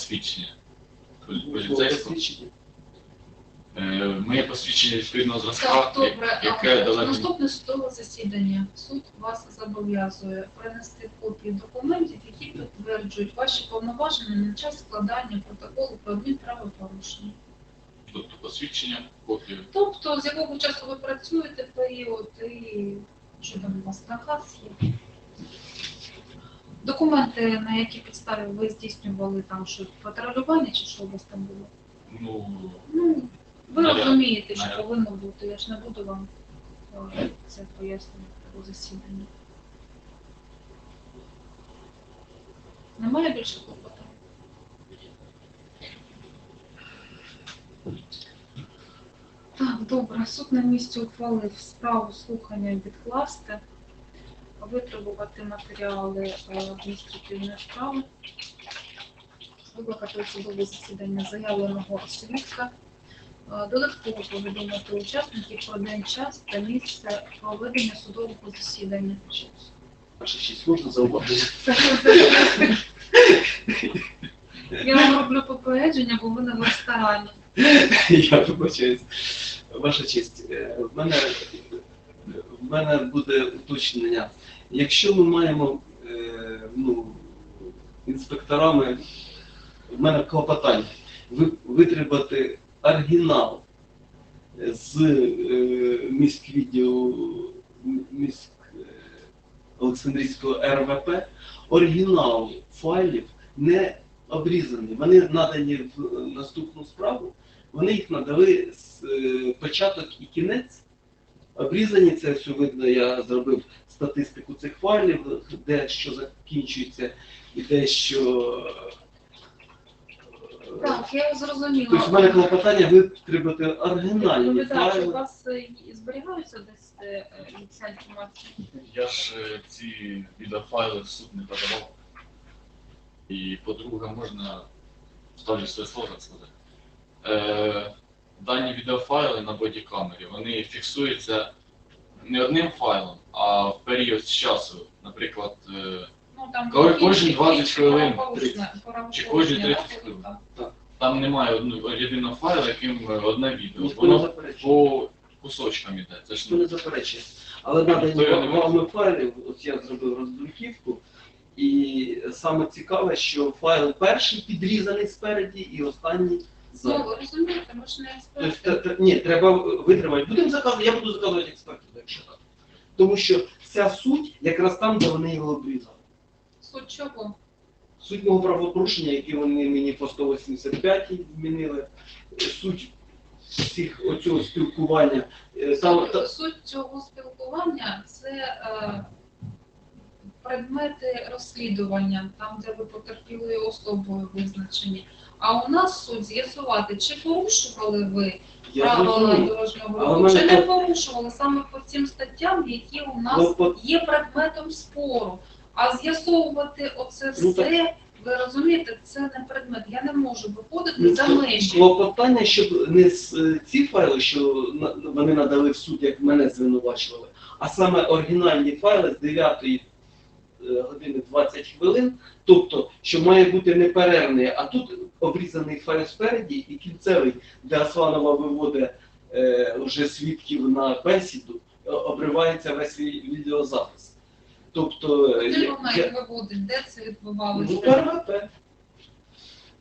Свідчення. Ну, Поліцейського. Е, Моє посвідчення відповідного зразка, Так, добре. яке А далеко. наступне судове засідання. Суд вас зобов'язує принести копії документів, які підтверджують ваші повноваження на час складання протоколу про адмінправопорушення. Тобто посвідчення, копію. Тобто, з якого часу ви працюєте період і що там у вас наказ є? Документи, на які підставі ви здійснювали там що патрулювання чи що у вас там було? Ну, Ну, ви Наряд. розумієте, що Наряд. повинно бути. Я ж не буду вам е, це пояснювати у засіданні. Немає більше клопотань? Так, добре. Суд на місці ухвалив справу слухання відкласти, витребувати матеріали е, адміністративної справи, викликати судове засідання заявленого свідка, е, додатково повідомити учасників про день час та місце проведення судового засідання. Ваша честь, можна зауважити? Я вам роблю попередження, бо ви не в ресторані. Я вибачаюсь. Ваша честь, е, в мене, в мене буде уточнення. Якщо ми маємо е, ну, інспекторами, в мене клопотання, ви, витребати оригінал з е, міськвідділу міськ, е, Олександрійського РВП, оригінал файлів не обрізані. Вони надані в наступну справу. Вони їх надали з е, початок і кінець. Обрізані це все видно, я зробив статистику цих файлів, де що закінчується і де що. е, Так, я зрозуміла. Тобто в мене клопотання витребувати оригінальні Доповідач, у вас е, зберігаються десь е, е, ця інформація? Я ж ці відеофайли в суд не подавав. І, по-друге, можна ставлю своє слово так сказати. Е, дані відеофайли на бодікамері, вони фіксуються не одним файлом, а в період з часу. Наприклад, е, Ну, там Коли кожні 20 хвилин, чи кожні да, 30 хвилин. там? там немає єдиного файлу, яким одне відео. Ніхто Воно по кусочкам іде. Це ж не заперечує. Але вами файлів, от я зробив роздруківку, і саме цікаве, що файл перший підрізаний спереді і останній Ви розумієте, ми ж не експерти. ні, треба витримати. Будемо заказувати, я буду заказувати експертів, якщо так. Тому що вся суть якраз там, де вони його обрізали. Суть чого? Суть мого правопорушення, які вони мені по 185 змінили, суть всіх оцього спілкування. е, та- Суть, суть цього спілкування це е, предмети розслідування, там, де ви потерпілою особою визначені. А у нас суть з'ясувати, чи порушували ви я правила дорожнього Але руху, мене чи не так- порушували саме по цим статтям, які у нас Клопот- є предметом спору. А з'ясовувати оце Ну, все, ви розумієте, це не предмет. Я не можу виходити Ну, за межі. Клопотання, щоб не з е, ці файли, що на- вони надали в суд, як мене звинувачували, а саме оригінальні файли з 9 е, години 20 хвилин, тобто, що має бути неперервний, а тут обрізаний файл спереді і кінцевий, де Асланова виводить е, вже свідків на бесіду, е, обривається весь ві- відеозапис. Тобто, е, Де я- вона я- виводить, де це ну, відбувалося? РВП.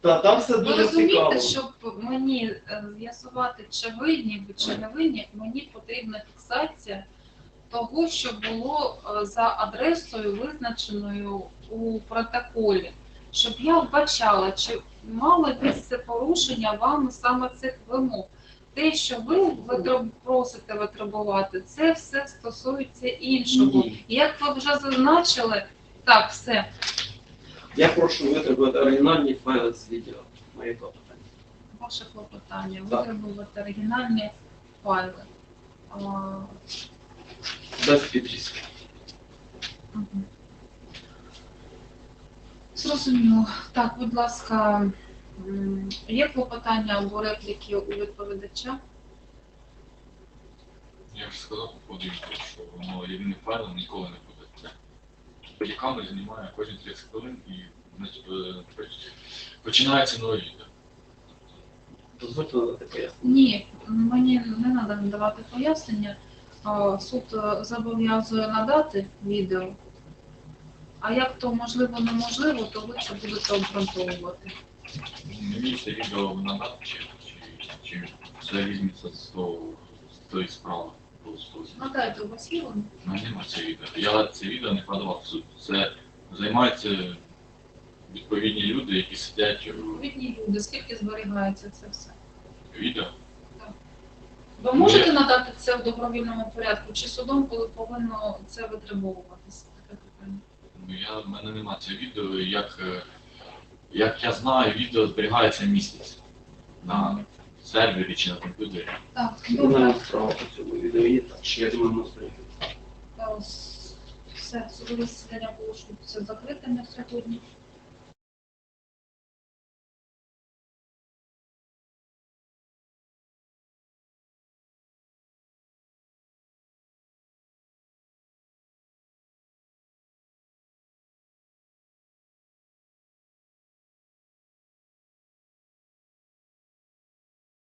Та там все Ви дуже цікаво. розумієте, щоб мені е, з'ясувати, чи винні ви, чи не винні, мені потрібна фіксація того, що було е, за адресою, визначеною у протоколі, щоб я вбачала, чи мало місце порушення вами саме цих вимог. Те, що ви просите витребувати, це все стосується іншого. Як ви вже зазначили, так, все. Я прошу витребувати оригінальні файли з відео. Моє клопотання. Ваше клопотання, витребувати оригінальні файли. Без підрізки. Зрозуміло. Так, будь ласка, є клопотання або репліки у відповідача? Я ж сказав по ходу, що воно єдиним файлом ніколи не буде. Бодікамери знімає кожні 30 хвилин і е, поч- починається нове відео. Дозвольте надати пояснення. Ні, мені не треба надавати пояснення. Суд е, зобов'язує надати відео. А як то можливо, неможливо, то ви ще будете обґрунтовувати. Це відео надати чи, чи, чи це візьметься з тої справи. Надайте, у вас є вони? У мене нема це відео. Я це відео не подавав в суд. Це займаються відповідні люди, які сидять у Відповідні люди, скільки зберігається це все? відео. Ви можете надати це в добровільному порядку чи судом, коли повинно це витребовуватися? Таке питання. Ну я в мене нема цього відео. Як, е, як я знаю, відео зберігається місяць на сервері чи на комп'ютері. Так, Кримінальна добре. справа по цьому відео є, так що я думаю, ми с- Все, судове засідання оголошується закритим на сьогодні.